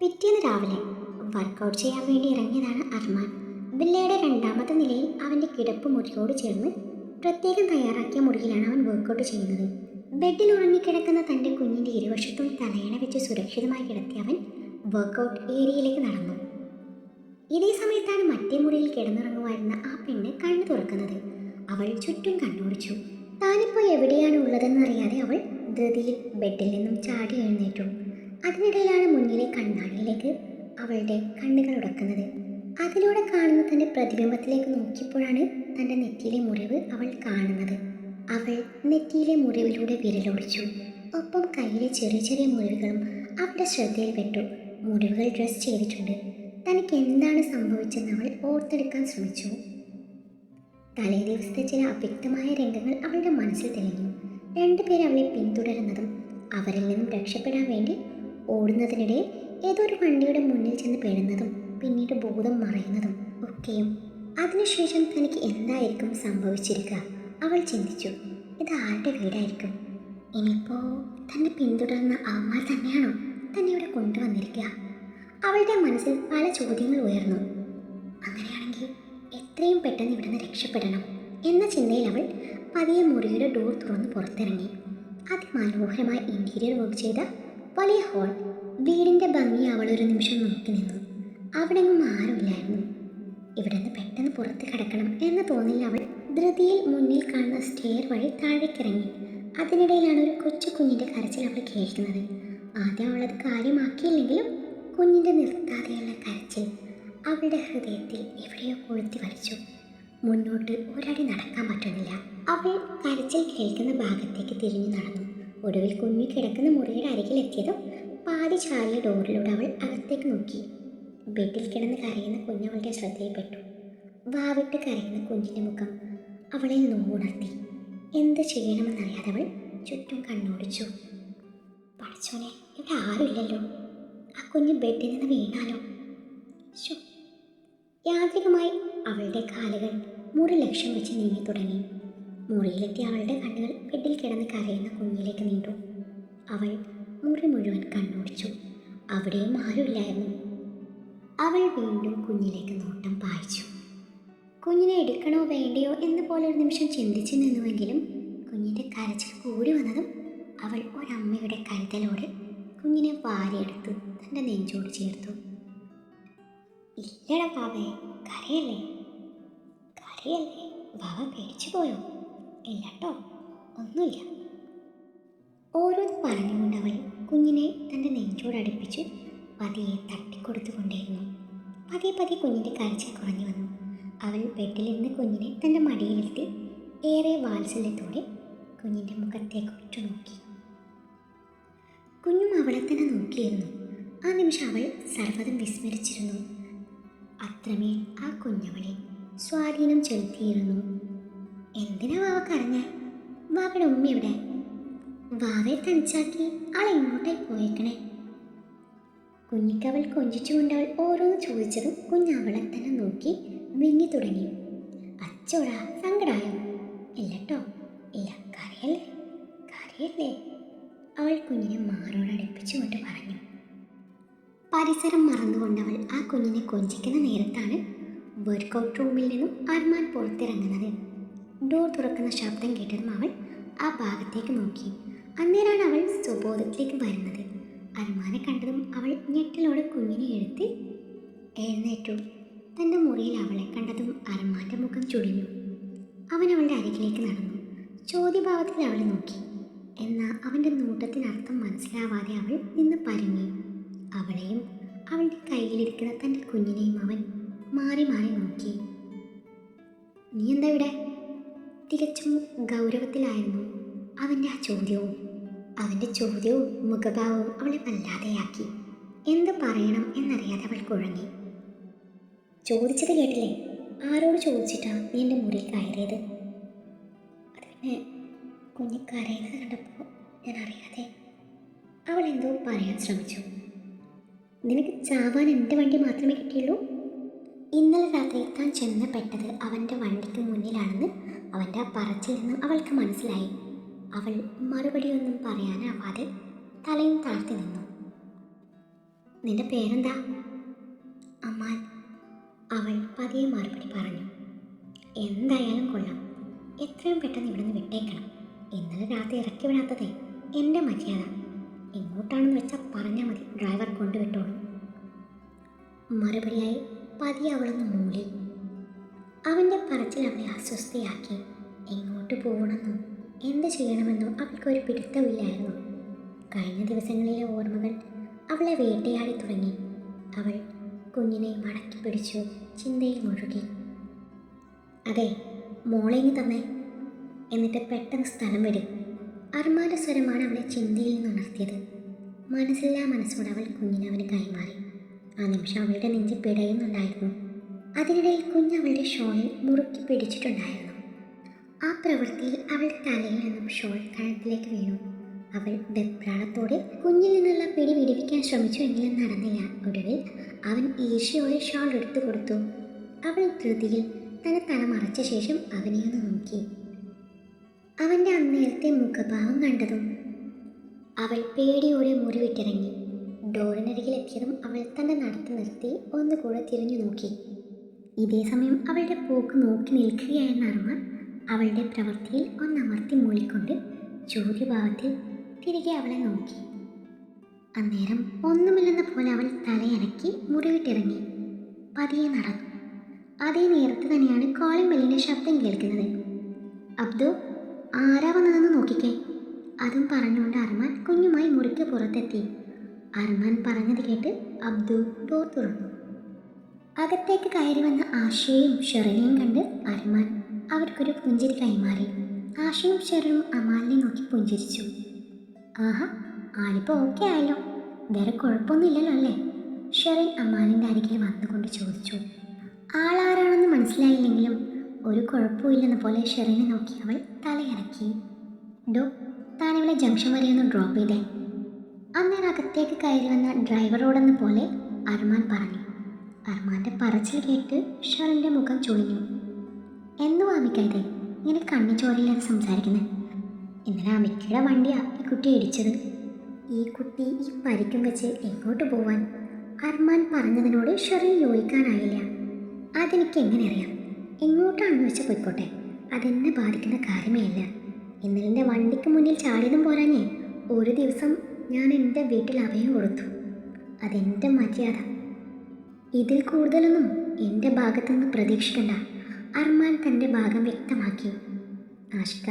പിറ്റേന്ന് രാവിലെ വർക്കൗട്ട് ചെയ്യാൻ വേണ്ടി ഇറങ്ങിയതാണ് അർമാൻ. വില്ലയുടെ രണ്ടാമത്തെ നിലയിൽ അവന്റെ കിടപ്പ് മുറിയോട് ചേർന്ന് പ്രത്യേകം തയ്യാറാക്കിയ മുറിയിലാണ് അവൻ വർക്കൗട്ട് ചെയ്യുന്നത്. ബെഡിൽ ഉറങ്ങിക്കിടക്കുന്ന തന്റെ കുഞ്ഞിന്റെ ഇരുവശത്തും തലയണ വെച്ച് സുരക്ഷിതമായി കിടത്തി അവൻ വർക്കൗട്ട് ഏരിയയിലേക്ക് നടന്നു. ഇതേ സമയത്താണ് മറ്റേ മുറിയിൽ കിടന്നുറങ്ങുമായിരുന്ന ആ പെണ്ണ് കണ്ണു തുറക്കുന്നത്. അവൾ ചുറ്റും കണ്ണോടിച്ചു. താനിപ്പോൾ എവിടെയാണ് ഉള്ളതെന്നറിയാതെ അവൾ ധൃതിയിൽ ബെഡിൽ നിന്നും ചാടി എഴുന്നേറ്റു. അതിനിടയിലാണ് മുന്നിലെ കണ്ണാടിയിലേക്ക് അവളുടെ കണ്ണുകൾ ഉടക്കുന്നത്. അതിലൂടെ കാണുന്ന തന്റെ പ്രതിബിംബത്തിലേക്ക് നോക്കിയപ്പോഴാണ് തന്റെ നെറ്റിയിലെ മുറിവ് അവൾ കാണുന്നത്. അവൾ നെറ്റിയിലെ മുറിവിലൂടെ വിരലോടിച്ചു. ഒപ്പം കയ്യിലെ ചെറിയ ചെറിയ മുറിവുകളും അവളുടെ ശ്രദ്ധയിൽപ്പെട്ടു മുറിവുകൾ ഡ്രസ് ചെയ്തിട്ടുണ്ട്. തനിക്ക് എന്താണ് സംഭവിച്ചെന്ന് അവൾ ഓർത്തെടുക്കാൻ ശ്രമിച്ചു. തലേ ദിവസത്തെ ചില അവ്യക്തമായ രംഗങ്ങൾ അവളുടെ മനസ്സിൽ തെളിഞ്ഞു. രണ്ടുപേർ അവളെ പിന്തുടരുന്നതും അവരിൽ നിന്നും രക്ഷപ്പെടാൻ വേണ്ടി ഓടുന്നതിനിടെ ഏതോ ഒരു വണ്ടിയുടെ മുന്നിൽ ചെന്ന് പെടുന്നതും പിന്നീട് ഭൂതം മറയുന്നതും ഒക്കെയും. അതിനുശേഷം തനിക്ക് എന്തായിരിക്കും സംഭവിച്ചിരിക്കുക? അവൾ ചിന്തിച്ചു. ഇത് ആരുടെ വീടായിരിക്കും? ഇനിയിപ്പോൾ തന്നെ പിന്തുടർന്ന അവന്മാർ തന്നെയാണോ തന്നെ ഇവിടെ കൊണ്ടുവന്നിരിക്കുക? അവളുടെ മനസ്സിൽ പല ചോദ്യങ്ങൾ ഉയർന്നു. അങ്ങനെയാണെങ്കിൽ എത്രയും പെട്ടെന്ന് ഇവിടുന്ന് രക്ഷപ്പെടണം എന്ന ചിന്തയിൽ അവൾ പതിയെ മുറിയുടെ ഡോർ തുറന്ന് പുറത്തിറങ്ങി. അതിമനോഹരമായ ഇന്റീരിയർ വർക്ക് ചെയ്ത വലിയ ഹോൾ വീടിന്റെ ഭംഗി അവൾ ഒരു നിമിഷം നോക്കി നിന്നു. അവിടെ ഒന്നും ആരുമില്ലായിരുന്നു. ഇവിടെ നിന്ന് പെട്ടെന്ന് പുറത്ത് കിടക്കണം എന്ന് തോന്നലിൽ അവൾ ധൃതിയിൽ മുന്നിൽ കാണുന്ന സ്റ്റെയർ വഴി താഴേക്കിറങ്ങി. അതിനിടയിലാണ് ഒരു കൊച്ചു കുഞ്ഞിന്റെ കരച്ചിൽ അവൾ കേൾക്കുന്നത്. ആദ്യം അവളത് കാര്യമാക്കിയില്ലെങ്കിലും കുഞ്ഞിന്റെ നിർത്താതെയുള്ള കരച്ചിൽ അവളുടെ ഹൃദയത്തിൽ എവിടെയോ കൊളുത്തി വലിച്ചു. മുന്നോട്ട് ഒരടി നടക്കാൻ പറ്റുന്നില്ല. അവൾ കരച്ചിൽ കേൾക്കുന്ന ഭാഗത്തേക്ക് തിരിഞ്ഞു നടന്നു. ഒടുവിൽ കുഞ്ഞു കിടക്കുന്ന മുറിയുടെ അരികിലെത്തിയതും പാതി ചാരിയ ഡോറിലൂടെ അവൾ അകത്തേക്ക് നോക്കി. ബെഡിൽ കിടന്ന് കരയുന്ന കുഞ്ഞവളുടെ ശ്രദ്ധയിൽപ്പെട്ടു. വാവിട്ട് കരയുന്ന കുഞ്ഞിന്റെ മുഖം അവളിൽ നോവുണർത്തി എന്ത് ചെയ്യണമെന്നറിയാതെ അവൾ ചുറ്റും കണ്ണോടിച്ചു. പഠിച്ചോനെ ഇവിടെ ആരുമില്ലല്ലോ? ആ കുഞ്ഞ് ബെഡിൽ നിന്ന് വീണാലോ? യാന്ത്രികമായി അവളുടെ കാലുകൾ മുറി ലക്ഷ്യം വെച്ച് നീങ്ങി തുടങ്ങി. മുറിയിലെത്തിയ അവളുടെ കണ്ണുകൾ ബെഡിൽ കിടന്ന് കരയുന്ന കുഞ്ഞിലേക്ക് നീണ്ടു. അവൾ മുറി മുഴുവൻ കണ്ണോടിച്ചു. അവിടെയും ആരുമില്ലായിരുന്നു. അവൾ വീണ്ടും കുഞ്ഞിലേക്ക് നോട്ടം പായിച്ചു. കുഞ്ഞിനെ എടുക്കണോ വേണ്ടയോ എന്ന് പോലെ ഒരു നിമിഷം ചിന്തിച്ചു നിന്നുവെങ്കിലും കുഞ്ഞിന്റെ കരച്ചിൽ കൂടി വന്നതും അവൾ ഒരമ്മയുടെ കരുതലോടെ കുഞ്ഞിനെ വാരിയെടുത്തു തന്റെ നെഞ്ചോട് ചേർത്തു. ഇല്ലടാ പാവേ കരയല്ലേ? കരയല്ലേ? ബാബ പേടിച്ചു പോയോ ഇല്ലട്ടോ ഒന്നുമില്ല. ഓരോന്ന് പറഞ്ഞുകൊണ്ട് അവൾ കുഞ്ഞിനെ തന്റെ നെഞ്ചോട് അടുപ്പിച്ച് പതിയെ തട്ടിക്കൊടുത്തുകൊണ്ടേയിരുന്നു പതിയെ പതിയെ കുഞ്ഞിന്റെ കരച്ചിൽ കുറഞ്ഞു വന്നു. അവൾ ബെഡിലിരുന്ന് കുഞ്ഞിനെ തന്റെ മടിയിലിരുത്തി ഏറെ വാത്സല്യത്തോടെ കുഞ്ഞിന്റെ മുഖത്തേക്ക് ഉറ്റുനോക്കി കുഞ്ഞും അവളെ തന്നെ നോക്കിയിരുന്നു. ആ നിമിഷം അവൾ സർവതും വിസ്മരിച്ചിരുന്നു. അത്രമേൽ ആ കുഞ്ഞവളെ സ്വാധീനം ചെലുത്തിയിരുന്നു. എന്തിനാ വാവ കരഞ്ഞ? വാവയുടെ ഉമ്മ ഇവിടെ വാവയെ തനിച്ചാക്കി ആൾ എങ്ങോട്ടായി പോയേക്കണേ? കുഞ്ഞിക്കവൾ കൊഞ്ചിച്ചുകൊണ്ട് അവൾ ഓരോന്ന് ചോദിച്ചതും കുഞ്ഞ് അവളെ തന്നെ നോക്കി വിങ്ങി തുടങ്ങി. അച്ചോടാ സങ്കടായോ? ഇല്ലട്ടോ ഇല്ല കരയല്ലേ? കരയല്ലേ? അവൾ കുഞ്ഞിനെ മാറോട് അടുപ്പിച്ചുകൊണ്ട് പറഞ്ഞു. പരിസരം മറന്നുകൊണ്ട് അവൾ ആ കുഞ്ഞിനെ കൊഞ്ചിക്കുന്ന നേരത്താണ് വർക്കൗട്ട് റൂമിൽ നിന്നും അർമാൻ പുറത്തിറങ്ങുന്നത് ഡോർ തുറക്കുന്ന ശബ്ദം കേട്ടതും അവൾ ആ ഭാഗത്തേക്ക് നോക്കി. അന്നേരാണ് അവൾ സ്വബോധത്തിലേക്ക് വരുന്നത്. അൽമാനെ കണ്ടതും അവൾ ഞെട്ടലോടെ കുഞ്ഞിനെ എടുത്ത് എഴുന്നേറ്റു. തന്റെ മുറിയിൽ അവളെ കണ്ടതും അർമാന്റെ മുഖം ചുളിഞ്ഞു. അവൻ അവളുടെ അരികിലേക്ക് നടന്നു. ചോദ്യഭാവത്തിൽ അവളെ നോക്കി. എന്നാൽ അവന്റെ നോട്ടത്തിനർത്ഥം മനസ്സിലാവാതെ അവൾ നിന്ന് പരുങ്ങി. അവളെയും അവളുടെ കയ്യിലിരിക്കുന്ന തന്റെ കുഞ്ഞിനെയും അവൻ മാറി മാറി നോക്കി. നീ എന്താ ഇവിടെ? തികച്ചും ഗൗരവത്തിലായിരുന്നു അവന്റെ ആ ചോദ്യവും. അവന്റെ ചോദ്യവും മുഖഭാവവും അവളെ വല്ലാതെയാക്കി. എന്ത് പറയണം എന്നറിയാതെ അവൾ കുഴങ്ങി. ചോദിച്ചത് കേട്ടില്ലേ? ആരോട് ചോദിച്ചിട്ടാണ് നീ എന്റെ മുറിയിൽ കയറിയത്? അത് പിന്നെ കുഞ്ഞ് കരയുന്നത് കണ്ടപ്പോൾ ഞാൻ അറിയാതെ അവൾ എന്തോ പറയാൻ ശ്രമിച്ചു. നിനക്ക് ചാവാൻ എന്റെ വണ്ടി മാത്രമേ കിട്ടിയുള്ളൂ? ഇന്നലെ രാത്രി താൻ ചെന്ന് പെട്ടത് അവന്റെ വണ്ടിക്ക് മുന്നിലാണെന്ന് അവന്റെ പറച്ചിൽ നിന്ന് അവൾക്ക് മനസ്സിലായി. അവൾ മറുപടിയൊന്നും പറയാനാവാതെ തലയും താഴ്ത്തി നിന്നു. നിന്റെ പേരെന്താ? അമ്മാൻ അവൾ പതിയെ മറുപടി പറഞ്ഞു. എന്തായാലും കൊള്ളാം. എത്രയും പെട്ടെന്ന് ഇവിടുന്ന് വിട്ടേക്കണം. ഇന്നലെ രാത്രി ഇറക്കി വിടാത്തതേ എന്റെ മര്യാദ. എങ്ങോട്ടാണെന്ന് വെച്ചാൽ പറഞ്ഞാൽ മതി ഡ്രൈവർ കൊണ്ടുവിട്ടോളൂ. മറുപടിയായി പതിയെ അവളൊന്ന് മൂളി അവന്റെ പറച്ചിൽ അവളെ അസ്വസ്ഥയാക്കി. എങ്ങോട്ട് പോകണമെന്നോ എന്ത് ചെയ്യണമെന്നോ അവൾക്കൊരു പിടുത്തമില്ലായിരുന്നു കഴിഞ്ഞ ദിവസങ്ങളിലെ ഓർമ്മകൾ അവളെ വേട്ടയാടി തുടങ്ങി. അവൾ കുഞ്ഞിനെ മടക്കി പിടിച്ചു ചിന്തയിൽ മുഴുകി. അതെ മോളേങ്ങി തന്നെ. എന്നിട്ട് പെട്ടെന്ന് സ്ഥലം വിടും. അർമാന സ്വരമാണ് അവളെ ചിന്തയിൽ നിന്നുണർത്തിയത് മനസ്സില്ലാ മനസ്സോടെ അവൾ കുഞ്ഞിനെ അവന് കൈമാറി. ആ നിമിഷം അവളുടെ നെഞ്ച് പിടയുന്നുണ്ടായിരുന്നു. അതിനിടയിൽ കുഞ്ഞ് അവളുടെ ഷോളിൽ മുറുക്കി പിടിച്ചിട്ടുണ്ടായിരുന്നു. ആ പ്രവൃത്തിയിൽ അവളുടെ തലയിൽ നിന്നും ഷോൾ കഴുത്തിലേക്ക് വീണു. അവൾ വെപ്രാളത്തോടെ കുഞ്ഞിൽ നിന്നുള്ള പിടി വിടിവിക്കാൻ ശ്രമിച്ചുവെങ്കിലും നടന്നില്ല. ഒടുവിൽ അവൻ ഈശയോടെ ഷോൾ എടുത്തു കൊടുത്തു. അവൾ ധൃതിയിൽ തന്നെ തല മറച്ച ശേഷം അവനെ ഒന്ന് നോക്കി. അവന്റെ അന്നേരത്തെ മുഖഭാവം കണ്ടതും അവൾ പേടിയോടെ മുറിവിട്ടിറങ്ങി. ഡോറിനരികിലെത്തിയതും അവൾ തന്നെ നടത്തി നിർത്തി ഒന്ന് ഒന്നുകൂടെ തിരിഞ്ഞു നോക്കി. ഇതേ സമയം അവളുടെ പോക്ക് നോക്കി നിൽക്കുകയായിരുന്ന അർമ്മ അവളുടെ പ്രവൃത്തിയിൽ ഒന്നമർത്തി മൂളിക്കൊണ്ട് ചോദ്യഭാവത്തിൽ തിരികെ അവളെ നോക്കി. അന്നേരം ഒന്നുമില്ലെന്ന പോലെ അവൾ തലയനക്കി മുറിവിട്ടിറങ്ങി. പതിയെ നടന്നു. അതേ നേരത്ത് തന്നെയാണ് കോളിംഗ് ബെല്ലിന്റെ ശബ്ദം കേൾക്കുന്നത്. അബ്ദു ആരാ വന്നതെന്ന് നോക്കിക്കേ. അതും പറഞ്ഞുകൊണ്ട് അർമാൻ കുഞ്ഞുമായി മുറിക്ക് പുറത്തെത്തി. അർമാൻ പറഞ്ഞത് കേട്ട് അബ്ദു ഡോർ തുറന്നു. അകത്തേക്ക് കയറി വന്ന ആശയും ഷെറിനെയും കണ്ട് അർമാൻ അവർക്കൊരു പുഞ്ചിരി കൈമാറി. ആശയും ഷെറിനും അമാലിനെ നോക്കി പുഞ്ചിരിച്ചു. ആഹാ ആളിപ്പോൾ ഓക്കെ ആയല്ലോ. വേറെ കുഴപ്പമൊന്നുമില്ലല്ലോ അല്ലേ? ഷെറിൻ അമാലിന്റെ അരികിൽ വന്നുകൊണ്ട് ചോദിച്ചു. ആളാരാണെന്ന് മനസ്സിലായില്ലെങ്കിലും ഒരു കുഴപ്പമില്ലെന്ന പോലെ ഷെറിനെ നോക്കി അവൾ തലയിറക്കി ഡോ താനിവിടെ ജംഗ്ഷൻ വരെ ഡ്രോപ്പ് ചെയ്തേ. അന്നേരം അകത്തേക്ക് കയറി വന്ന ഡ്രൈവറോടെന്ന പോലെ അർമാൻ പറഞ്ഞു. അർമാന്റെ പറച്ചിൽ കേട്ട് ഷറിന്റെ മുഖം ചുളിഞ്ഞു. എന്നും വാമിക്കരുത് ഇങ്ങനെ കണ്ണി ചോരയില്ലാതെ സംസാരിക്കുന്നത് ഇന്നലെ അമിക്കയുടെ വണ്ടിയാണ് ഈ കുട്ടി ഇടിച്ചത്? ഈ കുട്ടി ഈ പരിക്കും വെച്ച് എങ്ങോട്ട് പോവാൻ? അർമാൻ പറഞ്ഞതിനോട് ഷെറിൻ യോജിക്കാനായില്ല. അതെനിക്ക് എങ്ങനെ അറിയാം? എങ്ങോട്ടാണെന്ന് വെച്ച് പോയിക്കോട്ടെ. അതെന്നെ ബാധിക്കുന്ന കാര്യമേ അല്ല. ഇന്നലെ വണ്ടിക്ക് മുന്നിൽ ചാടിയതും പോരാഞ്ഞേ ഒരു ദിവസം ഞാൻ എന്റെ വീട്ടിൽ അഭയം കൊടുത്തു. അതെന്റെ മര്യാദ. ഇതിൽ കൂടുതലൊന്നും എന്റെ ഭാഗത്തു നിന്ന് പ്രതീക്ഷിക്കണ്ട. അർമാൻ തന്റെ ഭാഗം വ്യക്തമാക്കി. ആഷ്ക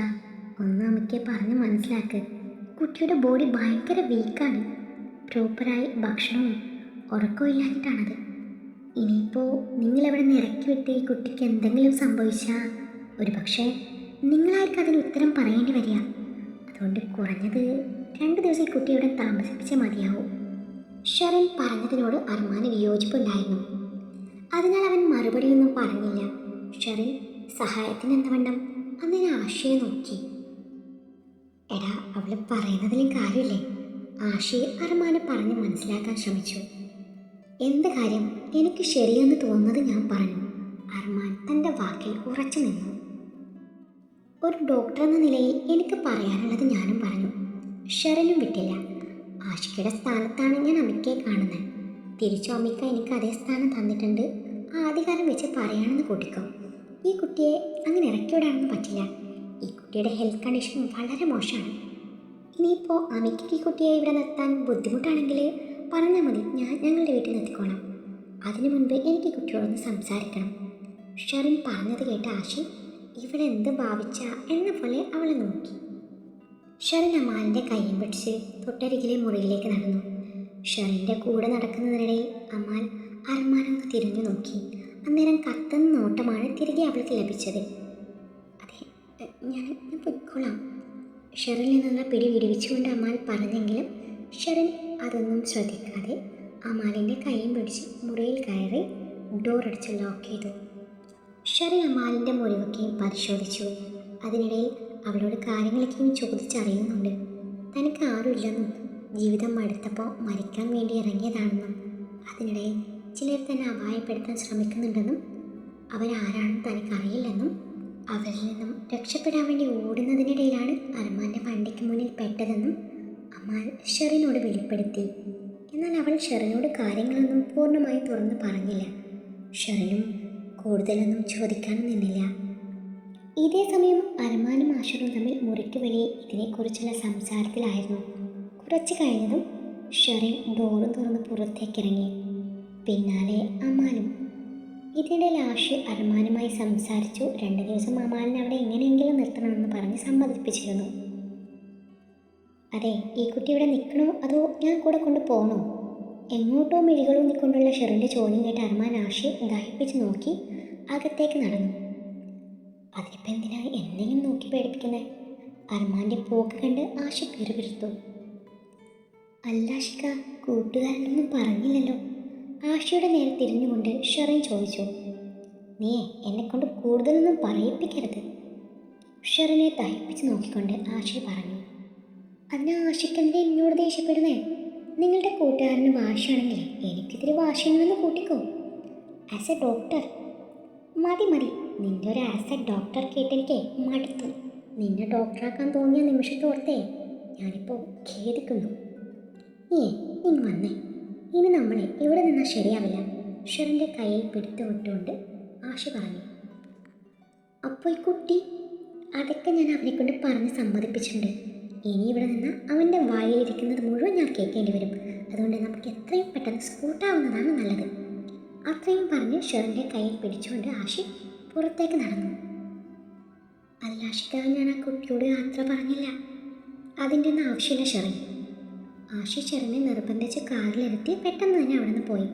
ഒന്ന് അമ്മയ്ക്ക് പറഞ്ഞ് മനസ്സിലാക്ക്. കുട്ടിയുടെ ബോഡി ഭയങ്കര വീക്കാണ് പ്രോപ്പറായി ഭക്ഷണവും ഉറക്കവും ഇല്ലാഞ്ഞിട്ടാണത്. ഇനിയിപ്പോൾ നിങ്ങളെവിടെ നിന്ന് ഇറക്കി വിട്ട് ഈ കുട്ടിക്ക് എന്തെങ്കിലും സംഭവിച്ചാൽ ഒരു പക്ഷേ നിങ്ങളായിരിക്കും അതിന് ഉത്തരം പറയേണ്ടി വരിക. അതുകൊണ്ട് കുറഞ്ഞത് രണ്ട് ദിവസം ഈ കുട്ടി ഇവിടെ താമസിപ്പിച്ചേ മതിയാവും. ഷെറിൻ പറഞ്ഞതിനോട് അർമാന് വിയോജിപ്പുണ്ടായിരുന്നു. അതിനാൽ അവൻ മറുപടിയൊന്നും പറഞ്ഞില്ല. ഷെറിൻ സഹായത്തിന് എന്തവണ്ണം അന്നിന് ആശയെ നോക്കി. എടാ അവൾ പറയുന്നതിലും കാര്യമില്ലേ? ആശയെ അർമാനെ പറഞ്ഞ് മനസ്സിലാക്കാൻ ശ്രമിച്ചു. എന്ത് കാര്യം? എനിക്ക് ശരിയെന്ന് തോന്നുന്നത് ഞാൻ പറഞ്ഞു. അർമാൻ തന്റെ വാക്കിൽ ഉറച്ചു നിന്നു. ഒരു ഡോക്ടർ എന്ന നിലയിൽ എനിക്ക് പറയാനുള്ളത് ഞാനും പറഞ്ഞു. ഷെറിനും വിട്ടില്ല. ആഷിക്കയുടെ സ്ഥാനത്താണ് ഞാൻ അമ്മയ്ക്കെ കാണുന്നത്. തിരിച്ചു അമ്മിക്ക എനിക്ക് അതേ സ്ഥാനം തന്നിട്ടുണ്ട്. ആദ്യകാലം വെച്ച് പറയാണെന്ന് കൂട്ടിക്കോ. ഈ കുട്ടിയെ അങ്ങനെ ഇറക്കി വിടാനൊന്നും പറ്റില്ല. ഈ കുട്ടിയുടെ ഹെൽത്ത് കണ്ടീഷൻ വളരെ മോശമാണ്. ഇനിയിപ്പോൾ അമ്മയ്ക്ക് ഈ കുട്ടിയെ ഇവിടെ നിർത്താൻ ബുദ്ധിമുട്ടാണെങ്കിൽ പറഞ്ഞാൽ മതി ഞാൻ ഞങ്ങളുടെ വീട്ടിൽ നിർത്തിക്കോളാം. അതിനു മുൻപ് എനിക്ക് കുട്ടിയോടൊന്ന് സംസാരിക്കണം. ഷെറിൻ പറഞ്ഞത് കേട്ട ആശി ഇവിടെ എന്ത് ഭാവിച്ച? എന്ന പോലെ അവളെ നോക്കി. ഷെറിൻ അമാലിന്റെ കൈയും പിടിച്ച് തൊട്ടരികിലെ മുറിയിലേക്ക് നടന്നു. ഷെറിന്റെ കൂടെ നടക്കുന്നതിനിടയിൽ അമാൽ അർമാനൊന്ന് തിരിഞ്ഞു നോക്കി. അന്നേരം കത്തുന്ന നോട്ടമാണ് തിരികെ അവൾക്ക് ലഭിച്ചത്. അതെ ഞാൻ ഞാൻ പൊയ്ക്കോളാം. ഷെറിൽ നിന്നുള്ള പിടി വിടുവിച്ചുകൊണ്ട് അമാൽ പറഞ്ഞെങ്കിലും ഷെറിൻ അതൊന്നും ശ്രദ്ധിക്കാതെ അമാലിന്റെ കൈയും പിടിച്ച് മുറിയിൽ കയറി ഡോർ അടിച്ച് ലോക്ക് ചെയ്തു. ഷെറിൻ അമാലിന്റെ മുറിവൊക്കെയും പരിശോധിച്ചു. അതിനിടയിൽ അവളോട് കാര്യങ്ങളൊക്കെയും ചോദിച്ചറിയുന്നുണ്ട്. തനിക്ക് ആരുമില്ലെന്നും ജീവിതം മടുത്തപ്പോൾ മരിക്കാൻ വേണ്ടി ഇറങ്ങിയതാണെന്നും അതിനിടയിൽ ചിലർ തന്നെ അപായപ്പെടുത്താൻ ശ്രമിക്കുന്നുണ്ടെന്നും അവരാരാണെന്ന് തനിക്കറിയില്ലെന്നും അവരിൽ നിന്നും രക്ഷപ്പെടാൻ വേണ്ടി ഓടുന്നതിനിടയിലാണ് അർമാന്റെ വണ്ടിക്ക് മുന്നിൽ പെട്ടതെന്നും അമാൽ ഷെറിനോട് വെളിപ്പെടുത്തി. എന്നാൽ അവൾ ഷെറിനോട് കാര്യങ്ങളൊന്നും പൂർണമായി തുറന്ന് പറഞ്ഞില്ല. ഷെറിനും കൂടുതലൊന്നും ചോദിക്കാൻ നിന്നില്ല. ഇതേ സമയം അരമാനും ആഷറും തമ്മിൽ മുറിക്ക് വെളിയിൽ ഇതിനെക്കുറിച്ചുള്ള സംസാരത്തിലായിരുന്നു. കുറച്ച് കഴിഞ്ഞതും ഷെറിൻ ഡോറും തുറന്ന് പുറത്തേക്കിറങ്ങി പിന്നാലെ അമാലും ഇതിനിടയിൽ ആഷി അരമാനുമായി സംസാരിച്ചു. രണ്ട് ദിവസം അമാലിനെ അവിടെ എങ്ങനെയെങ്കിലും നിർത്തണമെന്ന് പറഞ്ഞ് സമ്മതിപ്പിച്ചിരുന്നു. അതെ ഈ കുട്ടി ഇവിടെ നിൽക്കണോ അതോ ഞാൻ കൂടെ കൊണ്ട് പോകണോ എങ്ങോട്ടോ മിഴികളൂന്നിക്കൊണ്ടുള്ള ഷെറിന്റെ ചോദ്യം കേട്ട് അർമാൻ ആഷി ദഹിപ്പിച്ച് നോക്കി അകത്തേക്ക് നടന്നു. അതിനിപ്പോൾ എന്തിനാ എന്നെയും നോക്കി പേടിപ്പിക്കുന്നത് അർമാന്റെ പോക്ക് കണ്ട് ആശ പിറുപിറുത്തു അല്ലാഷിക്ക കൂട്ടുകാരനൊന്നും പറഞ്ഞില്ലല്ലോ. ആശയുടെ നേരെ തിരിഞ്ഞുകൊണ്ട് ഷെറിൻ ചോദിച്ചു നീ എന്നെ കൊണ്ട് കൂടുതലൊന്നും പറയിപ്പിക്കരുത്. ഷെറിനെ തയ്പ്പിച്ച് നോക്കിക്കൊണ്ട് ആശ പറഞ്ഞു അതിന് ആഷിക്കെന്തിനാ എന്നോട് ദേഷ്യപ്പെടുന്നേ? നിങ്ങളുടെ കൂട്ടുകാരന് വാശിയാണെങ്കിൽ എനിക്കിതിരി വാശിയുണ്ടെന്ന് കൂട്ടിക്കോ. ആസ് എ ഡോക്ടർ മതി മതി നിന്റെ ഒരു ആസ് ഡോക്ടർ കേട്ടെനിക്ക് മടുത്തു. നിന്നെ ഡോക്ടറാക്കാൻ തോന്നിയ നിമിഷത്തോർത്തേ ഞാനിപ്പോൾ ഖേദിക്കുന്നു. ഏ ഇങ്ങ് വന്നേ. ഇനി നമ്മളെ ഇവിടെ നിന്നാൽ ശരിയാവില്ല? ഷെറിന്റെ കയ്യിൽ പിടുത്തു വിട്ടുകൊണ്ട് ആശ പറഞ്ഞു. അപ്പോൾ ഈ കുട്ടി അതൊക്കെ ഞാൻ അവനെ കൊണ്ട് പറഞ്ഞ് സമ്മതിപ്പിച്ചിട്ടുണ്ട്. ഇനി ഇവിടെ നിന്ന് അവന്റെ വായിലിരിക്കുന്നത് മുഴുവൻ ഞാൻ കേൾക്കേണ്ടി വരും. അതുകൊണ്ട് നമുക്ക് എത്രയും പെട്ടെന്ന് സ്കൂട്ടാവുന്നതാണ് നല്ലത്. അത്രയും പറഞ്ഞ് ഷെറിന്റെ കയ്യിൽ പിടിച്ചുകൊണ്ട് ആഷി പുറത്തേക്ക് നടന്നു. അല്ലാഷിക്കാൻ ഞാൻ ആ കുട്ടിയോട് യാത്ര പറഞ്ഞില്ല. അതിന്റെ ഒന്നും ആവശ്യമില്ല ഷെറിൻ. ആഷി ഷെറിനെ നിർബന്ധിച്ച് കാറിലിരുത്തി പെട്ടെന്ന് തന്നെ അവിടെ നിന്ന് പോയി.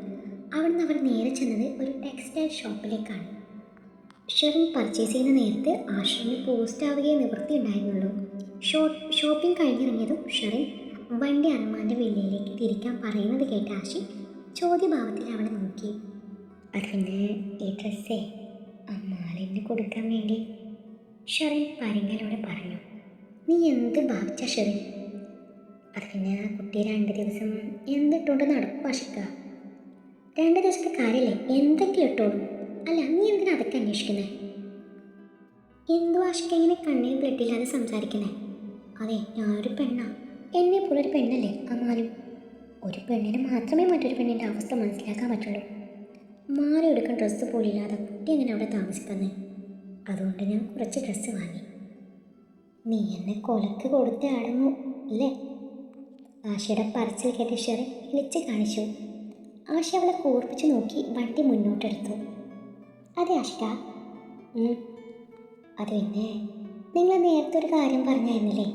അവിടുന്ന് അവർ നേരെ ചെന്നത് ഒരു ടെക്സ്റ്റൈൽ ഷോപ്പിലേക്കാണ്. ഷെറിൻ പർച്ചേസ് ചെയ്യുന്ന നേരത്ത് ആഷിന് പോസ്റ്റ് ആവുകയെ നിവൃത്തി ഉണ്ടായിരുന്നുള്ളൂ. ഷോ ഷോപ്പിംഗ് കഴിഞ്ഞിറങ്ങിയതും ഷെറിൻ വണ്ടി അർമാന്റെ വില്ലയിലേക്ക് തിരിക്കാൻ പറയുന്നത് കേട്ട ആഷി ചോദ്യഭാവത്തിൽ അവളെ നോക്കി. അത് ഈ ഡ്രസ്സേ അമ്മാലിന് കൊടുക്കാൻ വേണ്ടി. ഷെറിൻ പരിങ്ങലോടെ പറഞ്ഞു നീ എന്ത് ഭാവിച്ച ഷെറിൻ? അത് പിന്നെ കുട്ടി രണ്ട് ദിവസം എന്തിട്ടുകൊണ്ട് നടക്കും ആഷിക്ക രണ്ട് ദിവസത്തെ കാര്യമല്ലേ എന്തൊക്കെ ഇട്ടോളൂ. അല്ല നീ എന്തിനാ അതൊക്കെ അന്വേഷിക്കുന്നത് എന്തോ ആശിക്ക ഇങ്ങനെ കണ്ണിൽ ബ്ലഡില്ലാതെ സംസാരിക്കുന്നേ. അതെ ഞാനൊരു പെണ്ണാ. എന്നെ പോലൊരു പെണ്ണല്ലേ അമ്മാലും ഒരു പെണ്ണിന് മാത്രമേ മറ്റൊരു പെണ്ണിന്റെ അവസ്ഥ മനസ്സിലാക്കാൻ പറ്റുള്ളൂ. മാറി എടുക്കാൻ ഡ്രസ്സ് പോലില്ലാതെ കുട്ടി എങ്ങനെ അവിടെ താമസിക്കുന്നേ. അതുകൊണ്ട് ഞാൻ കുറച്ച് ഡ്രസ്സ് വാങ്ങി. നീ എന്നെ കൊലക്ക് കൊടുത്ത അടങ്ങൂ അല്ലേ? ആശയുടെ പറച്ചിൽ കേട്ട് ഷെറി വിളിച്ച് കാണിച്ചു. ആശ അവളെ കൂർപ്പിച്ച് നോക്കി വണ്ടി മുന്നോട്ടെടുത്തു. അതെ ആഷിക. അത് പിന്നെ നിങ്ങൾ നേരത്തെ ഒരു കാര്യം പറഞ്ഞായിരുന്നില്ലേ?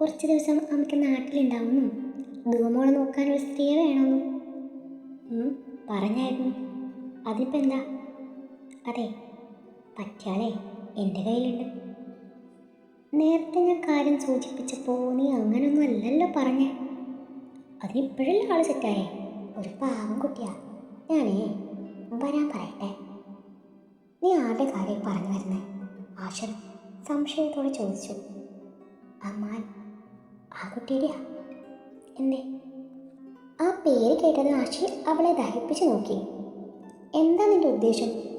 കുറച്ച് ദിവസം നമുക്ക് നാട്ടിലുണ്ടാവുന്നു. ധൂമോളെ നോക്കാനൊരു സ്ത്രീയെ വേണമെന്നും പറഞ്ഞായിരുന്നു. അതിപ്പോൾ എന്താ? അതെ പറ്റാളെ എന്റെ കയ്യിലുണ്ട്. നേരത്തെ ഞാൻ കാര്യം സൂചിപ്പിച്ചപ്പോൾ നീ അങ്ങനൊന്നും അല്ലല്ലോ പറഞ്ഞേ. അതിനിപ്പോഴല്ലേ ആൾ സെറ്റായേ? ഒരു പാവം കുട്ടിയാ. ഞാനേ വരാൻ പറയട്ടെ. നീ ആരുടെ കാര്യം പറഞ്ഞു വരുന്നത് ആശർ സംശയത്തോടെ ചോദിച്ചു. അമ്മാൻ ആ കുട്ടിയുടെയാ? എന്തേ? ആ പേര് കേട്ടത് ആശി അവളെ ദഹിപ്പിച്ചു നോക്കി. എന്താ നിന്റെ ഉദ്ദേശം?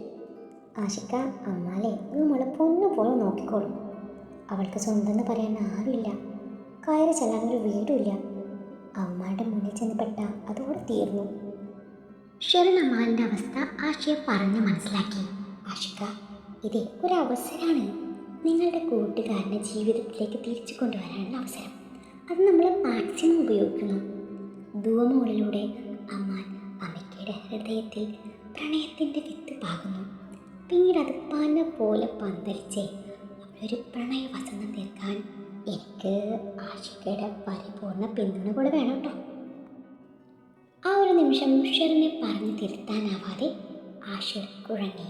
ആശിക്ക അമ്മാലെ നമ്മളെ പൊന്നു പോലെ നോക്കിക്കോളും. അവൾക്ക് സ്വന്തം എന്ന് പറയാൻ ആരുമില്ല. കയറി ചെല്ലാൻ ഒരു വീടുമില്ല. അമ്മയുടെ മുന്നിൽ ചെന്ന് പെട്ട അതോടെ തീർന്നു. ഷെറിൻ അവസ്ഥ ആശയെ പറഞ്ഞ് മനസ്സിലാക്കി. ആഷിക്ക ഇത് ഒരു അവസരമാണ്. നിങ്ങളുടെ കൂട്ടുകാരനെ ജീവിതത്തിലേക്ക് തിരിച്ചു കൊണ്ടുവരാനുള്ള അവസരം. അത് നമ്മൾ മാക്സിമം ഉപയോഗിക്കുന്നു. ധൂമോളിലൂടെ അമ്മാൻ അമ്മയ്ക്കയുടെ ഹൃദയത്തിൽ പ്രണയത്തിന്റെ വിത്ത് പാകുന്നു. പിന്നീട് അത് പന പോലെ പന്തലിച്ച്. ഒരു പ്രണയ വസന്തം തീർക്കാൻ എനിക്ക് ആഷിക്കയുടെ പരിപൂർണ പിന്തുണ കൂടെ വേണം കേട്ടോ ആ ഒരു നിമിഷം ഷെറിനെ പറഞ്ഞു തിരുത്താനാവാതെ ആഷിർ കുഴങ്ങി